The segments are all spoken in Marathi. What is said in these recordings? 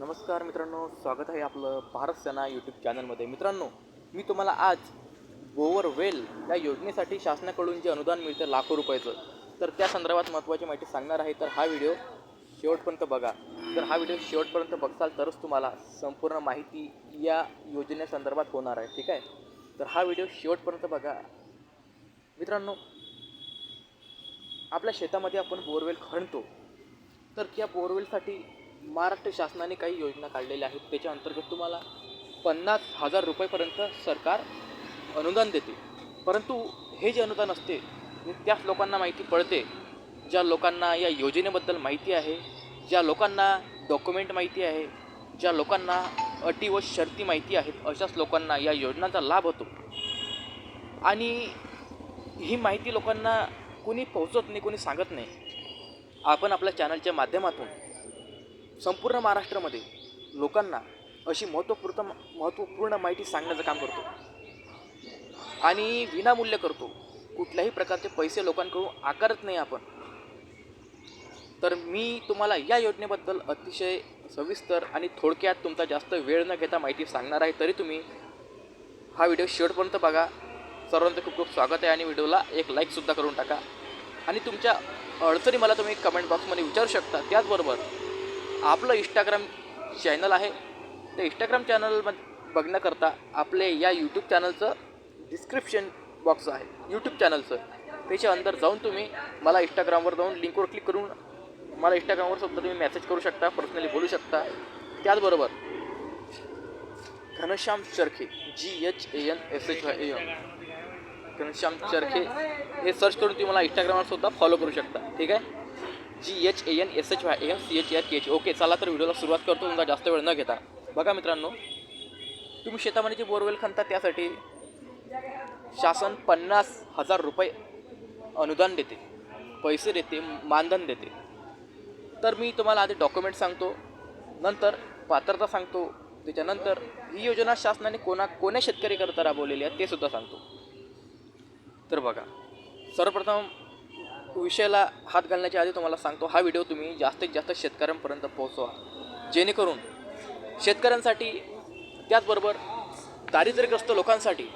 नमस्कार मित्रांनो स्वागत आहे आपलं भारत सेना यूट्यूब चॅनलमध्ये मित्रांनो मी तुम्हाला आज बोअरवेल या योजनेसाठी शासनाकडून जे अनुदान मिळतं लाखो रुपयाचं तर त्या संदर्भात महत्त्वाची माहिती सांगणार आहे. तर हा व्हिडिओ शेवटपर्यंत बघा. जर हा व्हिडिओ शेवटपर्यंत बघसाल तरच तुम्हाला संपूर्ण माहिती या योजनेसंदर्भात होणार आहे ठीक आहे? तर हा व्हिडिओ शेवटपर्यंत बघा. मित्रांनो आपल्या शेतामध्ये आपण बोरवेल खणतो. तर त्या बोरवेलसाठी महाराष्ट्र शासनाने काही योजना काढलेल्या आहेत. त्याच्या अंतर्गत तुम्हाला पन्नास हजार रुपयेपर्यंत सरकार अनुदान देते. परंतु हे जे अनुदान असते त्याच लोकांना माहिती पडते. ज्या लोकांना या योजनेबद्दल माहिती आहे ज्या लोकांना डॉक्युमेंट माहिती आहे ज्या लोकांना अटी व शर्ती माहिती आहेत अशाच लोकांना या योजनांचा लाभ होतो. आणि ही माहिती लोकांना कोणी पोहोचत नाही कोणी सांगत नाही. आपण आपल्या चॅनलच्या माध्यमातून संपूर्ण महाराष्ट्रामध्ये लोकांना अशी महत्त्वपूर्ण महत्त्वपूर्ण माहिती सांगण्याचं काम करतो. आणि विनामूल्य करतो. कुठल्याही प्रकारचे पैसे लोकांकडून आकारत नाही आपण. तर मी तुम्हाला या योजनेबद्दल अतिशय सविस्तर आणि थोडक्यात तुमचा जास्त वेळ न घेता माहिती सांगणार आहे तरी तुम्ही हा व्हिडिओ शेवटपर्यंत बघा. सर्वांचं खूप खूप स्वागत आहे आणि व्हिडिओला एक लाईकसुद्धा करून टाका. आणि तुमच्या अडचणी मला तुम्ही कमेंट बॉक्समध्ये विचारू शकता. त्याचबरोबर आपलं इंस्टाग्राम चॅनल आहे. त्या इंस्टाग्राम चॅनलमध्ये बघण्याकरता आपले या यूट्यूब चॅनलचं डिस्क्रिप्शन बॉक्स आहे. यूट्यूब चॅनलचं त्याच्या अंदर जाऊन तुम्ही मला इंस्टाग्रामवर जाऊन लिंकवर क्लिक करून मला इंस्टाग्रामवर सुद्धा तुम्ही मेसेज करू शकता पर्सनली बोलू शकता. त्याचबरोबर Ghanshyam Charkhe G H A N S H Y A N Ghanshyam Charkhe हे सर्च करून तुम्ही मला इंस्टाग्रामवर सुद्धा फॉलो करू शकता. ठीक आहे? G H A N S H Y N C H R K H okay चला तर व्हिडिओला सुरुवात करतो. तुमचा जास्त वेळ न घेता. बघा मित्रांनो तुम्ही शेतामध्ये जे बोरवेल खणता त्यासाठी शासन पन्नास हजार रुपये अनुदान देते पैसे देते मानधन देते. तर मी तुम्हाला आधी डॉक्युमेंट सांगतो नंतर पात्रता सांगतो त्याच्यानंतर ही योजना शासनाने कोणा कोण्या शेतकरीकरता राबवलेली आहे ते सुद्धा सांगतो. तर बघा सर्वप्रथम विषयाला हात घालण्याच्या आधी तुम्हाला सांगतो हा व्हिडिओ तुम्ही जास्तीत जास्त शेतकऱ्यांपर्यंत पोहोचवा. जेणेकरून शेतकऱ्यांसाठी त्याचबरोबर दारिद्र्यग्रस्त लोकांसाठी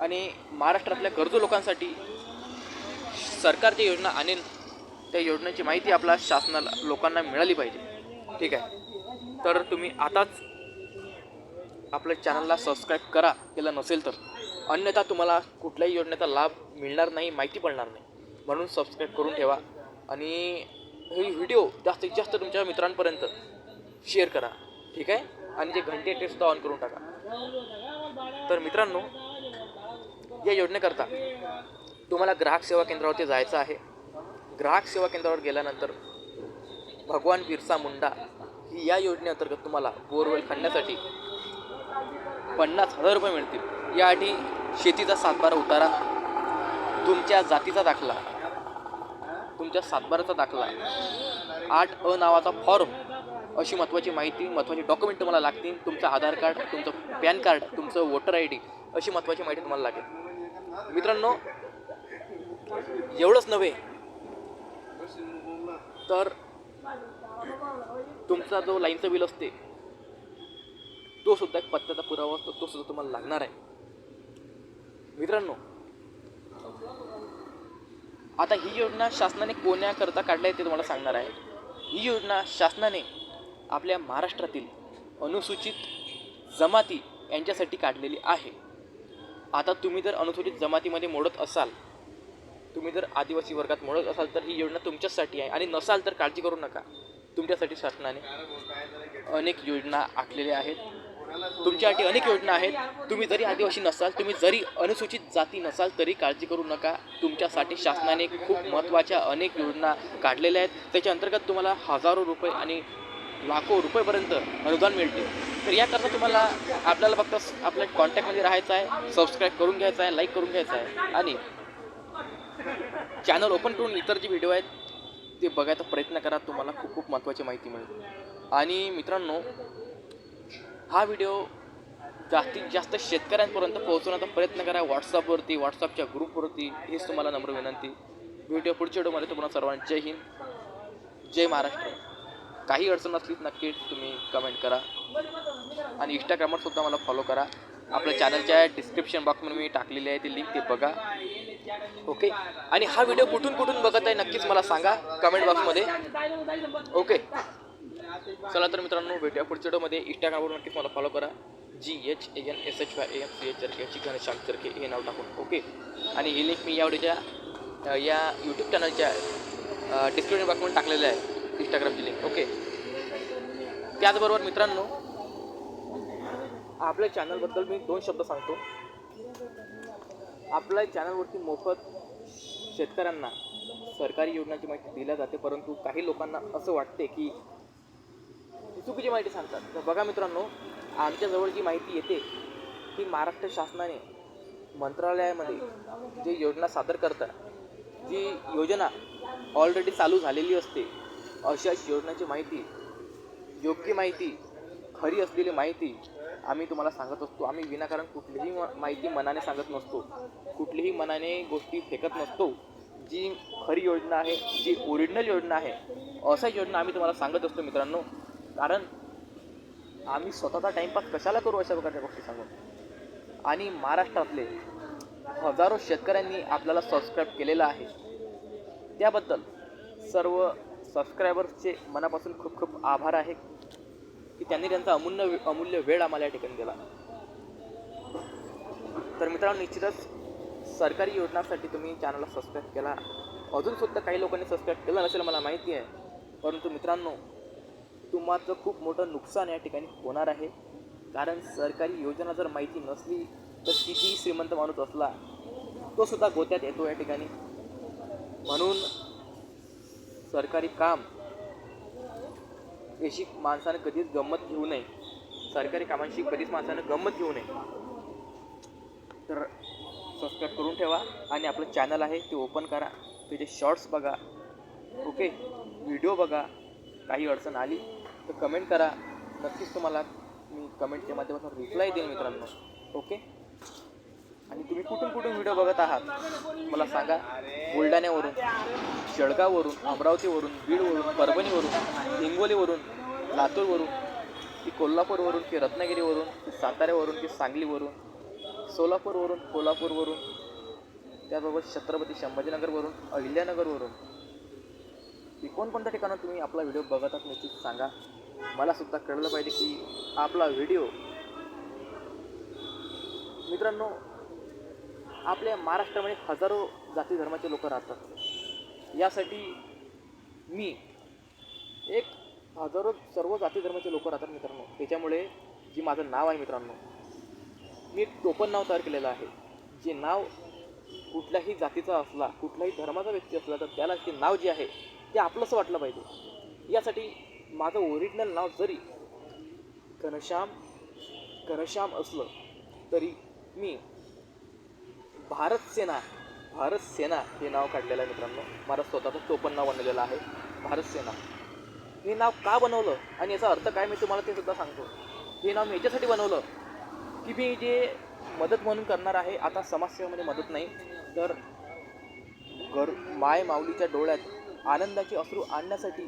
आणि महाराष्ट्रातल्या गरजू लोकांसाठी सरकार जी योजना आणेल त्या योजनेची माहिती आपल्या शासनाला लोकांना मिळाली पाहिजे. ठीक आहे? तर तुम्ही आताच आपल्या चॅनलला सबस्क्राईब करा केलं नसेल तर. अन्यथा तुम्हाला कुठल्याही योजनेचा लाभ मिळणार नाही माहिती पडणार नाही. म्हणून सबस्क्राईब करून ठेवा. आणि हे व्हिडिओ जास्तीत जास्त तुमच्या मित्रांपर्यंत शेअर करा. ठीक आहे? आणि जे घंटे टेस्टसुद्धा ऑन करून टाका. तर मित्रांनो या योजनेकरता तुम्हाला ग्राहक सेवा केंद्रावरती जायचं आहे. ग्राहक सेवा केंद्रावर गेल्यानंतर भगवान बिरसा मुंडा ही या योजनेअंतर्गत तुम्हाला बोरवेल खणण्यासाठी पन्नास हजार रुपये मिळतील. यासाठी शेतीचा सातबारा उतारा तुमच्या जातीचा दाखला तुमच्या सातबाराचा दाखला. आठ अ नावाचा फॉर्म अशी महत्त्वाची माहिती महत्त्वाची डॉक्युमेंट तुम्हाला लागतील. तुमचं आधार कार्ड तुमचं पॅन कार्ड तुमचं वोटर आय डी अशी महत्त्वाची माहिती तुम्हाला लागेल. मित्रांनो एवढंच नव्हे तर तुमचा जो लाईनचं बिल असते तो सुद्धा एक पत्त्याचा पुरावा असतो तो सुद्धा तुम्हाला लागणार आहे. मित्रांनो आता ही योजना शासनाने कोण्याकरता काढली आहे ते तुम्हाला सांगणार आहे. ही योजना शासनाने आपल्या महाराष्ट्रातील अनुसूचित जमाती यांच्यासाठी काढलेली आहे. आता तुम्ही जर अनुसूचित जमातीमध्ये मोडत असाल तुम्ही जर आदिवासी वर्गात मोडत असाल तर ही योजना तुमच्यासाठी आहे. आणि नसाल तर काळजी करू नका. तुमच्यासाठी शासनाने अनेक योजना आखलेल्या आहेत. तुमच्यासाठी अनेक योजना आहेत. तुम्ही जरी आदिवासी नसाल तुम्ही जरी अनुसूचित जाती नसाल तरी काळजी करू नका. तुमच्यासाठी शासनाने खूप महत्त्वाच्या अनेक योजना काढलेल्या आहेत. त्याच्या अंतर्गत तुम्हाला हजारो रुपये आणि लाखो रुपयेपर्यंत अनुदान मिळते. तर याकरता तुम्हाला आपल्याला फक्त आपल्या कॉन्टॅक्टमध्ये राहायचं आहे. सबस्क्राईब करून घ्यायचं आहे लाईक करून घ्यायचं आहे. आणि चॅनल ओपन करून इतर जे व्हिडिओ आहेत ते बघायचा प्रयत्न करा. तुम्हाला खूप खूप महत्त्वाची माहिती मिळेल. आणि मित्रांनो हा व्हिडिओ जास्तीत जास्त शेतकऱ्यांपर्यंत पोहोचवण्याचा प्रयत्न करा. व्हॉट्सअपवरती व्हॉट्सअपच्या ग्रुपवरती हेच तुम्हाला नम्र विनंती. व्हिडिओ पुढच्या व्हिडिओमध्ये तुम्हाला सर्वांना जय हिंद जय महाराष्ट्र. काही अडचण असली नक्कीच तुम्ही कमेंट करा. आणि इंस्टाग्रामवर सुद्धा मला फॉलो करा. आपल्या चॅनलच्या डिस्क्रिप्शन बॉक्समध्ये मी टाकलेली आहे ती लिंक ते बघा. ओके आणि हा व्हिडिओ कुठून कुठून बघत आहे नक्कीच मला सांगा. कमेंट बॉक्समध्ये ओके चला तर मित्रांनो भेटूया पुढच्या व्हिडिओमध्ये. इंस्टाग्रामवर नक्कीच मला फॉलो करा. G H A N S H Y A M C H Charke याची घनशाम चरके हे नाव टाकून. ओके आणि ही लिंक मी या व्हिडिओच्या या यूट्यूब चॅनलच्या डिस्क्रिप्शन बॉक्समध्ये टाकलेलं आहे. इंस्टाग्रामची लिंक ओके त्याचबरोबर मित्रांनो आपल्या चॅनलबद्दल मी दोन शब्द सांगतो. आपल्या चॅनलवरती मोफत शेतकऱ्यांना सरकारी योजनांची माहिती दिल्या जाते परंतु काही लोकांना असं वाटते की चुकीची माहिती सांगतात. तर बघा मित्रांनो आमच्याजवळ जी माहिती येते ती महाराष्ट्र शासनाने मंत्रालयामध्ये जी योजना सादर करतात जी योजना ऑलरेडी चालू झालेली असते अशा योजनाची माहिती योग्य माहिती खरी असलेली माहिती आम्ही तुम्हाला सांगत असतो. आम्ही विनाकारण कुठलीही माहिती मनाने सांगत नसतो. कुठलीही मनाने गोष्टी फेकत नसतो. जी खरी योजना आहे जी ओरिजिनल योजना आहे अशा योजना आम्ही तुम्हाला सांगत असतो मित्रांनो. कारण आम्ही स्वतःचा टाईमपास कशाला करू अशा प्रकारच्या गोष्टी सांगून? आणि महाराष्ट्रातले हजारो शेतकऱ्यांनी आपल्याला सबस्क्राईब केलेलं आहे. त्याबद्दल सर्व सबस्क्रायबर्सचे मनापासून खूप खूप आभार आहे की त्यांनी त्यांचा अमूल्य वे- अमूल्य वेळ आम्हाला या ठिकाणी दिला. तर मित्रांनो निश्चितच सरकारी योजनांसाठी तुम्ही चॅनलला सबस्क्राईब केला. अजूनसुद्धा काही लोकांनी सबस्क्राईब केलं नसेल मला माहिती आहे. परंतु मित्रांनो तुम्हाला खूप मोठं नुकसान या ठिकाणी होणार आहे. कारण सरकारी योजना जर माहिती नसली तर कितीही श्रीमंत माणूस असला तो सुद्धा गोत्यात येतो या ठिकाणी. म्हणून सरकारी काम याची माणसानं कधीच गंमत घेऊ नये. सरकारी कामांशी कधीच माणसानं गंमत घेऊ नये. तर सबस्क्राईब करून ठेवा आणि आपलं चॅनल आहे ते ओपन करा. त्याचे शॉर्ट्स बघा. ओके व्हिडिओ बघा. काही अडचण आली तर कमेंट करा. नक्कीच तुम्हाला मी कमेंटच्या माध्यमातून रिप्लाय देईन मित्रांनो. ओके आणि तुम्ही कुठून कुठून व्हिडिओ बघत आहात? मला सांगा. बुलढाण्यावरून जळगाववरून अमरावतीवरून बीडवरून परभणीवरून हिंगोलीवरून लातूरवरून की कोल्हापूरवरून की रत्नागिरीवरून की साताऱ्यावरून की सांगलीवरून सोलापूरवरून कोल्हापूरवरून त्याचबरोबर छत्रपती संभाजीनगरवरून अहिल्यानगरवरून की कोणकोणत्या ठिकाणं तुम्ही आपला व्हिडिओ बघत आहात निश्चित सांगा. मला सुद्धा कळलं पाहिजे की आपला व्हिडिओ मित्रांनो आपल्या महाराष्ट्रामध्ये हजारो जाती धर्माचे लोक राहतात. यासाठी मी एक हजारो सर्व जाती धर्माचे लोक राहतात मित्रांनो. त्याच्यामुळे जे माझं नाव आहे मित्रांनो मी एक टोपण नाव तयार केलेलं आहे. जे नाव कुठल्याही जातीचा असला कुठल्याही धर्माचा व्यक्ती असला तर त्याला ते नाव जे आहे ते आपलंसं वाटलं पाहिजे. यासाठी माझं ओरिजिनल नाव जरी घनश्याम घनश्याम असलं तरी मी भारत सेना भारत सेना हे नाव काढलेलं आहे मित्रांनो. माझं स्वतःचं टोपण नाव बनवलेलं आहे. भारत सेना. हे नाव का बनवलं आणि याचा अर्थ काय मी तुम्हाला ते सुद्धा सांगतो. हे नाव मी याच्यासाठी बनवलं की मी जे मदत म्हणून करणार आहे आता समाजसेवेमध्ये मदत नाही तर घर माय माऊलीच्या डोळ्यात आनंदाची अश्रू आणण्यासाठी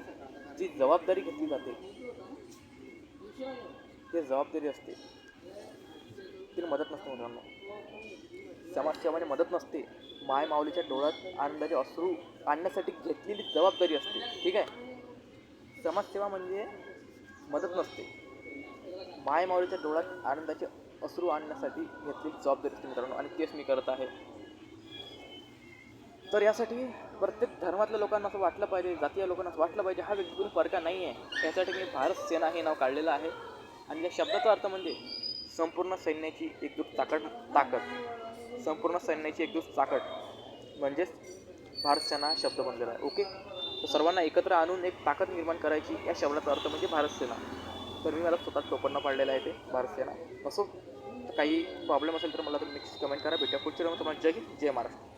जी जबाबदारी घेतली जाते ते जबाबदारी असते. ती मदत नसते मुलांना. समाजसेवाने मदत नसते. माय माऊलीच्या डोळ्यात आनंदाचे अश्रू आणण्यासाठी घेतलेली जबाबदारी असते. ठीक आहे? समाजसेवा म्हणजे मदत नसते. माय माऊलीच्या डोळ्यात आनंदाचे अश्रू आणण्यासाठी घेतलेली जबाबदारी असते मित्रांनो. आणि तेच मी करत आहे. तर यासाठी प्रत्येक धर्मातल्या लोकांना असं वाटलं पाहिजे जातीय लोकांना असं वाटलं पाहिजे हा व्यक्ती फरका नाही आहे. यासाठी मी भारत सेना हे नाव काढलेलं आहे. आणि या शब्दाचा अर्थ म्हणजे संपूर्ण सैन्याची एकजूट ताकद ताकद. संपूर्ण सैन्याची एकजूट ताकद म्हणजेच भारत सेना हा शब्द बनलेला आहे. ओके तर सर्वांना एकत्र आणून एक ताकद निर्माण करायची या शब्दाचा अर्थ म्हणजे भारत सेना. तर मी मला स्वतः टोपणं पाडलेलं आहे ते भारत सेना. असो काही प्रॉब्लेम असेल तर मला तुम्ही कमेंट करा. भेटा पुढच्या तुम्हाला जय हिंद जय महाराष्ट्र.